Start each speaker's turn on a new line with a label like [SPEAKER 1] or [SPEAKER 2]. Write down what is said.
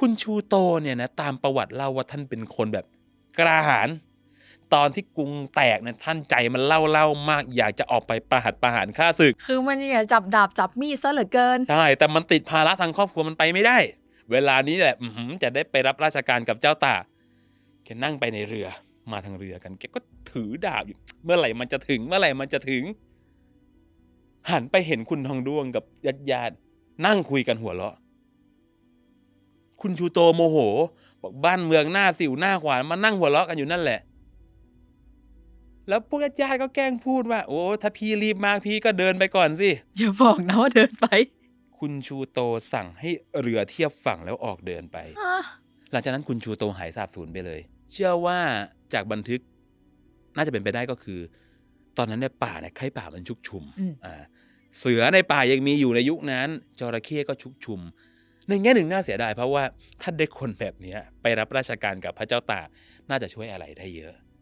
[SPEAKER 1] คุณชูโตเนี่ยนะตามประวัติเล่าว่าท่านเป็นคนแบบกล้าหาญตอนที่กรุงแตกเนี่ยท่านใจมันเล่าเล่ามาก อยากจะออกไปประหัตประหารฆ่าศึก
[SPEAKER 2] คือมันอยากจับดาบจับมีดซะเหลือเกิน
[SPEAKER 1] ใช่ แต่มันติดภาระทางครอบครัวมันไปไม่ได้ เวลานี้แหละอื้อหือจะได้ไปรับราชการกับเจ้าตากแกนั่งไปในเรือมาทางเรือกันแกก็ถือดาบอยู่ เมื่อไหร่มันจะถึงเมื่อไหร่มันจะถึง หันไปเห็นคุณทองด้วงกับญาติญาติๆนั่งคุยกันหัวเราะ คุณชูโตโมโหบอกบ้านเมืองหน้าสิวหน้าขวานมานั่งหัวเราะกันอยู่นั่นแหละ แล้วพวกญาติญาติๆก็แกล้งพูดว่า โอ้ถ้าพี่รีบมากพี่ก็เดินไปก่อนสิ
[SPEAKER 2] อย่าบอกนะว่าเดินไป
[SPEAKER 1] คุณชูโตสั่งให้เรือเทียบฝั่งแล้วออกเดินไป
[SPEAKER 2] อะ
[SPEAKER 1] หลังจากนั้นคุณชูโตหายสาบสูญไปเลย เชื่อว่าจากบันทึก น่าจะเป็นไปได้ก็คือ ตอนนั้นในป่าเนี่ยไข้ป่ามันชุกชุม
[SPEAKER 2] อืม
[SPEAKER 1] อ่า เสือในป่ายังมีอยู่ในยุคนั้น จระเข้ก็ชุกชุม ในแง่หนึ่งน่าเสียดายเพราะว่าถ้าได้คนแบบนี้ไปรับราชการกับพระเจ้าตากน่าจะช่วยอะไรได้เยอะ